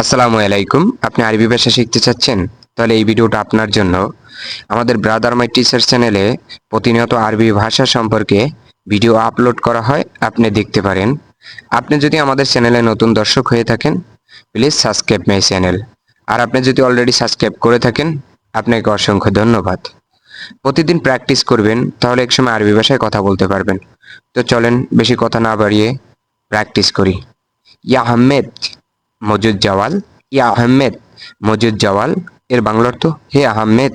আসসালামু আলাইকুম। আপনি আরবি ভাষা শিখতে চাচ্ছেন? তাহলে এই ভিডিওটা আপনার জন্য। আমাদের ব্রাদার মাই টিচার চ্যানেলে প্রতিনিয়ত আরবি ভাষা সম্পর্কে ভিডিও আপলোড করা হয়, আপনি দেখতে পারেন। আপনি যদি আমাদের চ্যানেলে নতুন দর্শক হয়ে থাকেন প্লিজ সাবস্ক্রাইব মাই চ্যানেল আর আপনি যদি অলরেডি সাবস্ক্রাইব করে থাকেন, আপনাকে অসংখ্য ধন্যবাদ। প্রতিদিন প্র্যাকটিস করবেন, তাহলে একসময় আরবি ভাষায় কথা বলতে পারবেন। তো চলেন, বেশি কথা না বাড়িয়ে প্র্যাকটিস করি। ইয়া আহমেদ মজুদ জাওয়াল ইয়া আহমেদ, মজুদ জাওয়াল, এর বাংলা অর্থ হে আহমেদ,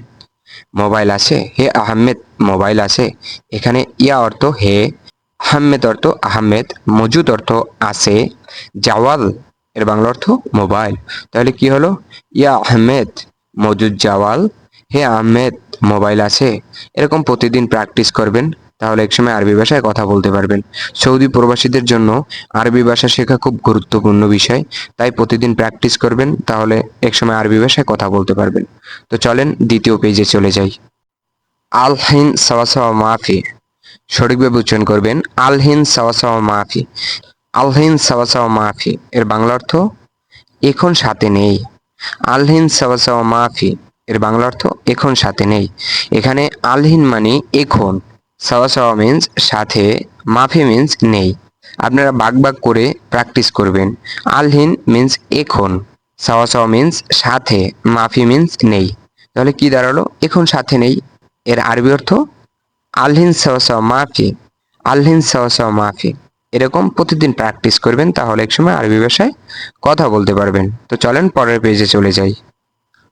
মোবাইল আছে, হে আহমেদ, মোবাইল আছে। এখানে ইয়া অর্থ হে, আহমেদ অর্থ আহমেদ, মজুদ অর্থ আছে, জাওয়াল, এর বাংলা অর্থ মোবাইল। তাহলে কি হলো? ইয়া আহমেদ, মজুদ জাওয়াল, হে আহমেদ, মোবাইল আছে। এরকম প্রতিদিন প্র্যাকটিস করবেন। তাহলে একসময় আরবি ভাষায় কথা বলতে পারবেন। সৌদি প্রবাসীদের জন্য আরবি ভাষা শেখা খুব গুরুত্বপূর্ণ বিষয়। তাই প্রতিদিন প্র্যাকটিস করবেন, তাহলে একসময় আরবি ভাষায় কথা বলতে পারবেন। তো চলেন দ্বিতীয় পেজে চলে যাই। আলহিন সাওয়া সাওয়া মাফি। সঠিকভাবে উচ্চারণ করবেন, আলহিন সাওয়া সাওয়া মাফি। আলহিন সাওয়া সাওয়া মাফি, এর বাংলা অর্থ, এখন সাথে নেই। আলহিন সাওয়া সাওয়া মাফি, এর বাংলা অর্থ, এখন সাথে নেই। এখানে আলহিন মানে এখন। সাওয়া সাওয়া মিন্স সাথে, মাফি মিন্স নেই। আপনারা বাগ বাগ করে প্র্যাকটিস করবেন। আলহিন মিন্স এখন। সাওয়া সাওয়া মিন্স সাথে, মাফি মিন্স নেই। তাহলে কি দাঁড়াল? এখন সাথে নেই। এর আরবি অর্থ আলহিন সাওয়া সাওয়া মাফি। আলহিন সাওয়া সাওয়া মাফি। এরকম প্রতিদিন প্র্যাকটিস করবেন, তাহলে একসময় আরবি ভাষায় কথা বলতে পারবেন। তো চলেন পরের পেজে চলে যাই।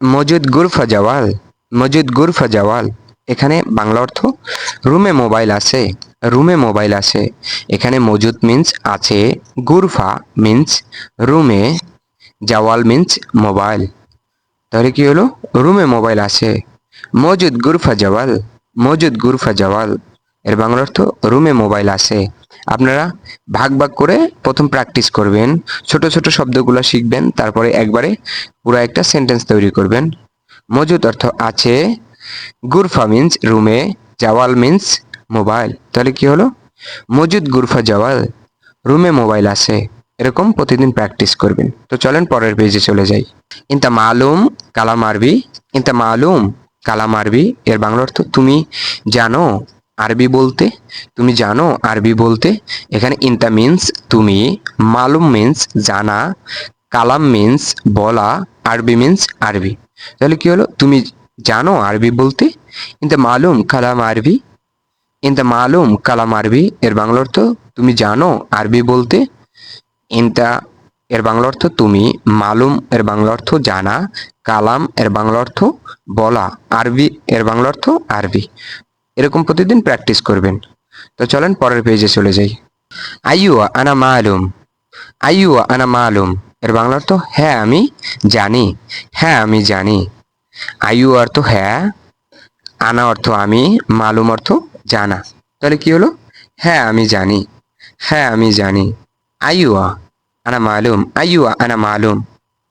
মজুদ গুরফা জাওয়াল। মজুদ গুরফা জাওয়াল। এখানে বাংলা অর্থ রুমে মোবাইল আছে, রুমে মোবাইল আছে। এখানে মজুদ মিন্স আছে, গুরফা মিন্স রুমে, জাওয়াল মিন্স মোবাইল। তাহলে কি হলো? রুমে মোবাইল আছে মজুদ গুরফা জাওয়াল মজুদ গুরফা জাওয়াল। এর বাংলা অর্থ রুমে মোবাইল আছে। আপনারা ভাগ ভাগ করে প্রথম প্র্যাকটিস করবেন, ছোট ছোট শব্দগুলো শিখবেন, তারপরে একবারে পুরো একটা সেন্টেন্স তৈরি করবেন। মজুদ অর্থ আছে গুরফা মিন্স রুমে, জাওয়াল মিন্স মোবাইল তাহলে কি হলো? মজুদ গুরফা জাওয়াল, রুমে মোবাইল আছে। এরকম প্রতিদিন প্র্যাকটিস করবেন। তো চলেন পরের পেজে চলে যাই। ইনতা মালুম কালাম আরবি, ইনতা মালুম কালাম আরবি, এর বাংলা অর্থ তুমি জানো আরবি বলতে, তুমি জানো আরবি বলতে। এখানে ইনতা মিন্স তুমি, মালুম মিন্স জানা, কালাম মিন্স বলা, আরবি মিন্স আরবি। তাহলে কি হলো? তুমি জানো আরবি বলতে? ইনতা মালুম কালাম আরবি। ইনতা মালুম কালাম আরবি, এর বাংলা অর্থ তুমি জানো আরবি বলতে। ইনতা, এর বাংলা অর্থ তুমি। মালুম, এর বাংলা অর্থ জানা। কালাম, এর বাংলা অর্থ বলা। আরবি, এর বাংলা অর্থ আরবি। এরকম প্রতিদিন প্র্যাকটিস করবেন। তো চলেন পরের পেজে চলে যাই। আইয়ুয়া আনা মালুম। আইয়ুয়া আনা মালুম, এর বাংলা অর্থ হ্যাঁ আমি জানি। হ্যাঁ আমি জানি। আয়ু অর্থ হ্যাঁ আনা অর্থ আমি, মালুম অর্থ জানা। তাহলে কি হলো? হ্যাঁ আমি জানি। হ্যাঁ আমি জানি। আইয়ুয়া আনা মালুম। আইয়ুয়া আনা মালুম।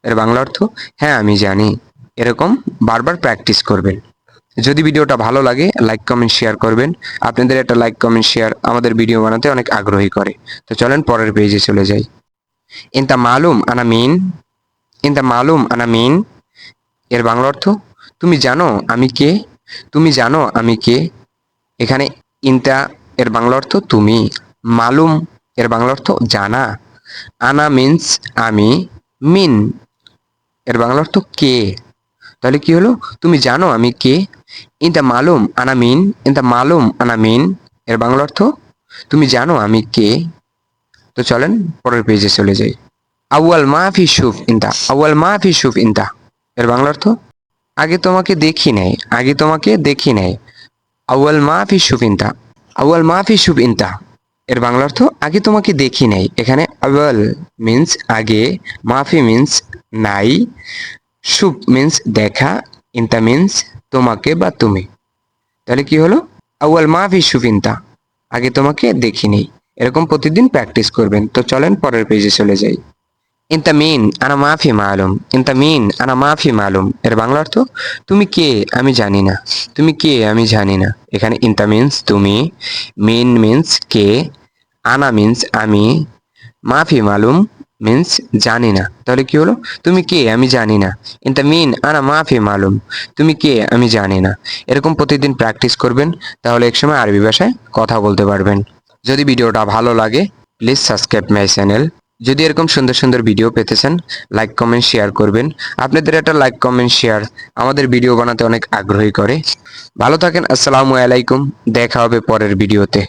এর বাংলা অর্থ হ্যাঁ আমি জানি। এরকম বারবার প্র্যাকটিস করবেন। যদি ভিডিওটা ভালো লাগে, লাইক, কমেন্ট, শেয়ার করবেন। আপনাদের একটা লাইক, কমেন্ট, শেয়ার আমাদের ভিডিও বানাতে অনেক আগ্রহী করে। তো চলেন পরের পেজে চলে যাই। ইনতা মালুম আনা মিন। ইনতা মালুম আনা মিন। এর বাংলা অর্থ? তুমি জানো আমি কে? তুমি জানো আমি কে? এখানে ইনতা এর বাংলা অর্থ তুমি। মালুম এর বাংলা অর্থ জানা। আনা মিন্স আমি মিন। এর বাংলা অর্থ কে? তাহলে কি হলো? তুমি জানো আমি কে? ইনতা মালুম আনা মিন। ইনতা মালুম আনা মিন। এর বাংলা অর্থ তুমি জানো আমি কে? তো চলেন পরের পেজে চলে যাই। আউয়াল মাফি শুফ ইনতা। আউয়াল মাফি শুফ ইনতা। এর বাংলা অর্থ আগে তোমাকে দেখি নাই, আগে তোমাকে দেখি নাই। আউয়াল মাফি শুফ ইনতা আউয়াল মাফি শুফ ইনতা এর বাংলা অর্থ আগে তোমাকে দেখি নাই। এখানে আউয়াল মিন্স আগে, মাফি মিন্স নাই, শুভ মিন্স দেখা, ইনতা মিন্স তোমাকে বা তুমি। তাহলে কি হলো? আউয়াল মাফি শুফ ইনতা আগে তোমাকে দেখি নেই। এরকম প্রতিদিন প্র্যাকটিস করবেন। তো চলেন পরের পেজে চলে যাই। ইনতা মিন আনা মাফি মালুম ইনতা মিন আনা মাফি মালুম এর বাংলা অর্থ, তুমি কে? আমি জানি না। তুমি কে? আমি জানি না। এখানে ইনতা মিন্স তুমি মিন মিন্স কে আনা মিন্স আমি মাফি মালুম মিন্স জানি না। তাহলে কি হলো? তুমি কে? আমি জানি না। ইনতা মিন আনা মাফি মালুম তুমি কে? আমি জানি না। এরকম প্রতিদিন প্র্যাকটিস করবেন, তাহলে একসময় আরবি ভাষায় কথা বলতে পারবেন। যদি ভিডিওটা ভালো লাগে প্লিজ সাবস্ক্রাইব মাই চ্যানেল যদি এরকম সুন্দর সুন্দর ভিডিও পেতে চান লাইক কমেন্ট শেয়ার করবেন। আপনাদের একটা লাইক কমেন্ট শেয়ার আমাদের ভিডিও বানাতে অনেক আগ্রহী করে। ভালো থাকেন, আসসালামু আলাইকুম, দেখা হবে পরের ভিডিওতে